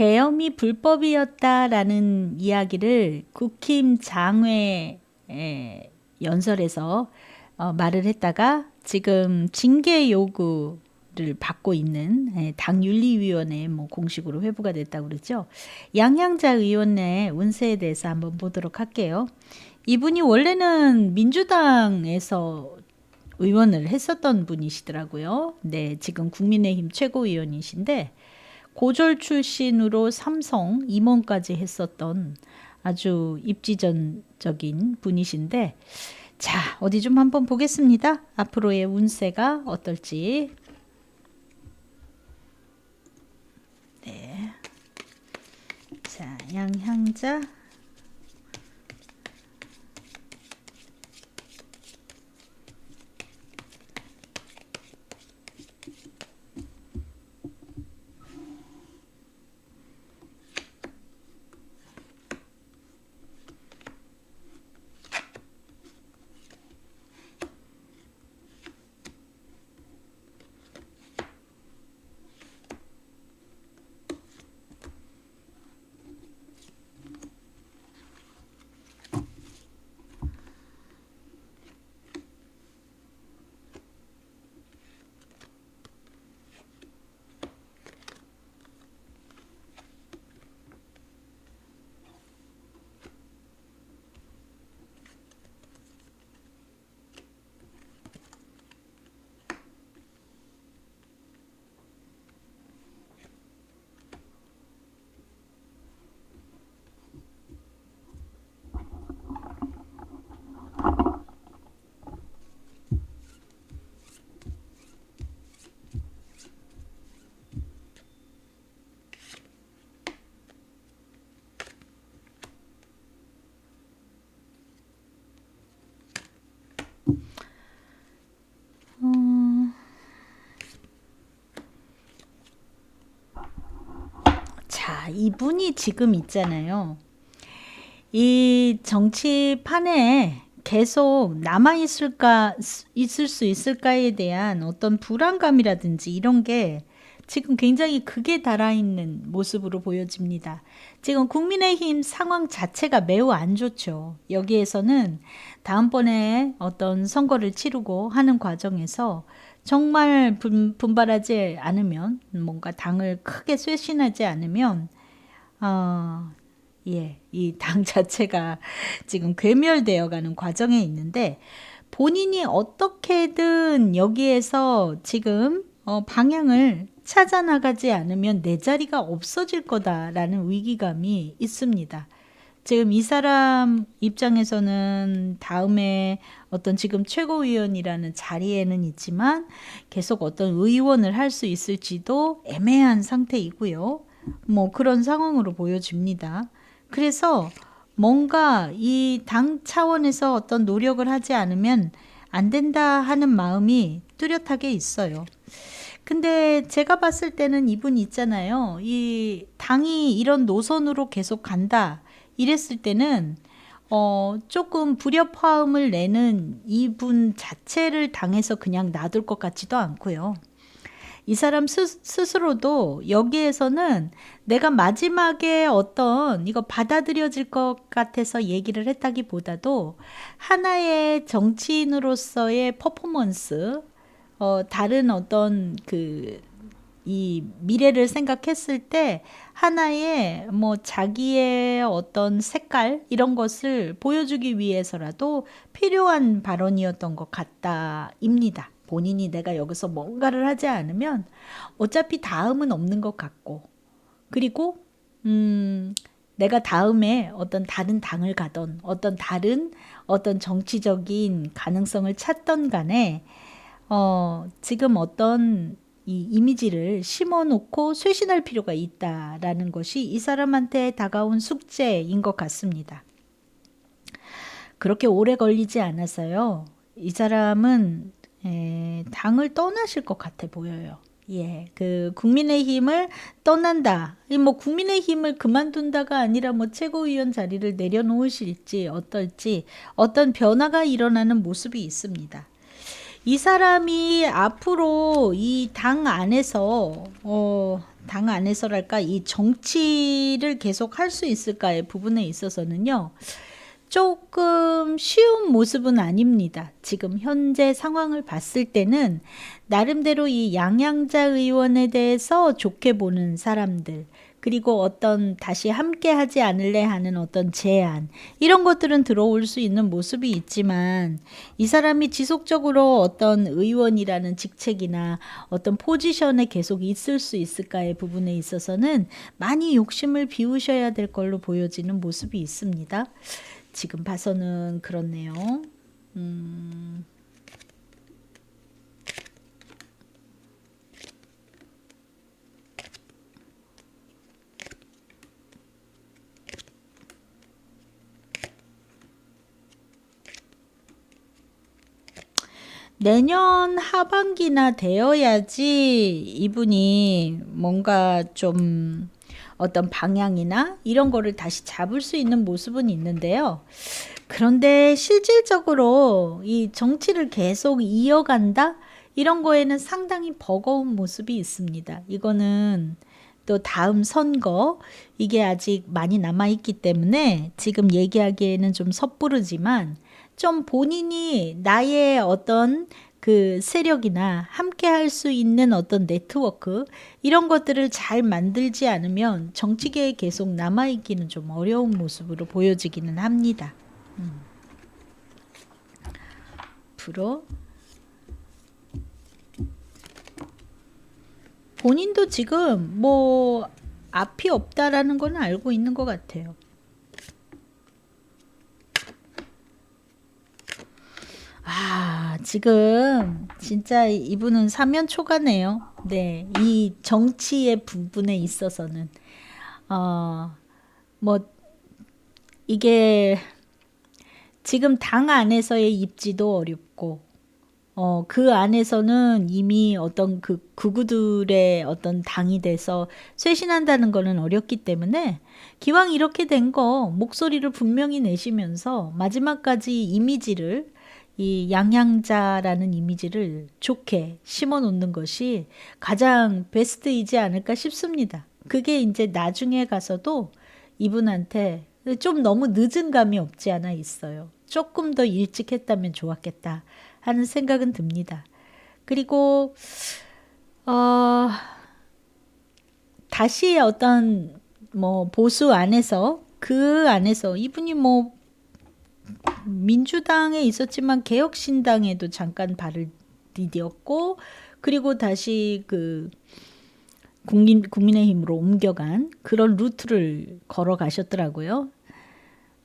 계엄이 불법이었다라는 이야기를 국힘 장외 에, 연설에서 어, 말을 했다가 지금 징계 요구 를 받고 있는 에, 당윤리위원회 뭐 공식으로 회부가 됐다고 그러죠. 양향자 의원의 운세에 대해서 한번 보도록 할게요. 이분이 원래는 민주당에서 의원을 했었던 분이시더라고요. 네, 지금 국민의힘 최고위원이신데 고졸 출신으로 삼성 임원까지 했었던 아주 입지전적인 분이신데 자, 어디 좀 한번 보겠습니다. 앞으로의 운세가 어떨지. 네. 자, 양향자 어... 자, 이분이 지금 있잖아요. 이 정치판에 계속 남아 있을까 있을 수 있을까에 대한 어떤 불안감이라든지 이런 게 지금 굉장히 극에 달아 있는 모습으로 보여집니다. 지금 국민의힘 상황 자체가 매우 안 좋죠. 여기에서는 다음번에 어떤 선거를 치르고 하는 과정에서 정말 분, 분발하지 않으면 뭔가 당을 크게 쇄신하지 않으면 어, 예, 이 당 자체가 지금 괴멸되어 가는 과정에 있는데 본인이 어떻게든 여기에서 지금 어, 방향을 찾아 나가지 않으면 내 자리가 없어질 거다라는 위기감이 있습니다. 지금 이 사람 입장에서는 다음에 어떤 지금 최고위원이라는 자리에는 있지만 계속 어떤 의원을 할 수 있을지도 애매한 상태이고요. 뭐 그런 상황으로 보여집니다. 그래서 뭔가 이 당 차원에서 어떤 노력을 하지 않으면 안 된다 하는 마음이 뚜렷하게 있어요. 근데 제가 봤을 때는 이분 있잖아요. 이 당이 이런 노선으로 계속 간다. 이랬을 때는 어, 조금 불협화음을 내는 이분 자체를 당해서 그냥 놔둘 것 같지도 않고요. 이 사람 스, 스스로도 여기에서는 내가 마지막에 어떤 이거 받아들여질 것 같아서 얘기를 했다기보다도 하나의 정치인으로서의 퍼포먼스, 어, 다른 어떤 그, 이 미래를 생각했을 때 하나의 뭐 자기의 어떤 색깔 이런 것을 보여주기 위해서라도 필요한 발언이었던 것 같다입니다. 본인이 내가 여기서 뭔가를 하지 않으면 어차피 다음은 없는 것 같고 그리고 음 내가 다음에 어떤 다른 당을 가던 어떤 다른 어떤 정치적인 가능성을 찾던 간에 어, 지금 어떤 이 이미지를 심어놓고 쇄신할 필요가 있다라는 것이 이 사람한테 다가온 숙제인 것 같습니다. 그렇게 오래 걸리지 않아서요. 이 사람은 에, 당을 떠나실 것 같아 보여요. 예, 그 국민의힘을 떠난다. 뭐 국민의힘을 그만둔다가 아니라 뭐 최고위원 자리를 내려놓으실지 어떨지 어떤 변화가 일어나는 모습이 있습니다. 이 사람이 앞으로 이 당 안에서 어, 당 안에서랄까 이 정치를 계속 할 수 있을까의 부분에 있어서는요. 조금 쉬운 모습은 아닙니다. 지금 현재 상황을 봤을 때는 나름대로 이 양양자 의원에 대해서 좋게 보는 사람들, 그리고 어떤 다시 함께 하지 않을래 하는 어떤 제안, 이런 것들은 들어올 수 있는 모습이 있지만 이 사람이 지속적으로 어떤 의원이라는 직책이나 어떤 포지션에 계속 있을 수 있을까의 부분에 있어서는 많이 욕심을 비우셔야 될 걸로 보여지는 모습이 있습니다. 지금 봐서는 그렇네요. 음. 내년 하반기나 되어야지 이분이 뭔가 좀 어떤 방향이나 이런 거를 다시 잡을 수 있는 모습은 있는데요. 그런데 실질적으로 이 정치를 계속 이어간다? 이런 거에는 상당히 버거운 모습이 있습니다. 이거는 또 다음 선거 이게 아직 많이 남아 있기 때문에 지금 얘기하기에는 좀 섣부르지만 좀 본인이 나의 어떤 그 세력이나 함께 할 수 있는 어떤 네트워크 이런 것들을 잘 만들지 않으면 정치계에 계속 남아 있기는 좀 어려운 모습으로 보여지기는 합니다. 음. 앞으로 본인도 지금 뭐 앞이 없다라는 건 알고 있는 것 같아요. 아, 지금 진짜 이분은 사면 초가네요. 네, 이 정치의 부분에 있어서는 어, 뭐 이게 지금 당 안에서의 입지도 어렵고 어, 그 안에서는 이미 어떤 그 구구들의 어떤 당이 돼서 쇄신한다는 거는 어렵기 때문에 기왕 이렇게 된 거 목소리를 분명히 내시면서 마지막까지 이미지를 이 양양자라는 이미지를 좋게 심어 놓는 것이 가장 베스트이지 않을까 싶습니다. 그게 이제 나중에 가서도 이분한테 좀 너무 늦은 감이 없지 않아 있어요. 조금 더 일찍 했다면 좋았겠다 하는 생각은 듭니다. 그리고 어 다시 어떤 뭐 보수 안에서 그 안에서 이분이 뭐 민주당에 있었지만 개혁신당에도 잠깐 발을 디뎠고 그리고 다시 그 국민 국민의힘으로 옮겨간 그런 루트를 걸어가셨더라고요.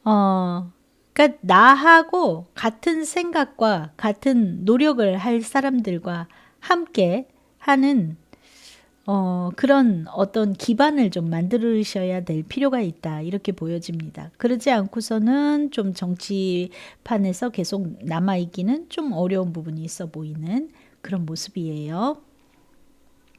어, 그러니까 나하고 같은 생각과 같은 노력을 할 사람들과 함께 하는 어, 그런 어떤 기반을 좀 만들으셔야 될 필요가 있다. 이렇게 보여집니다. 그러지 않고서는 좀 정치판에서 계속 남아있기는 좀 어려운 부분이 있어 보이는 그런 모습이에요.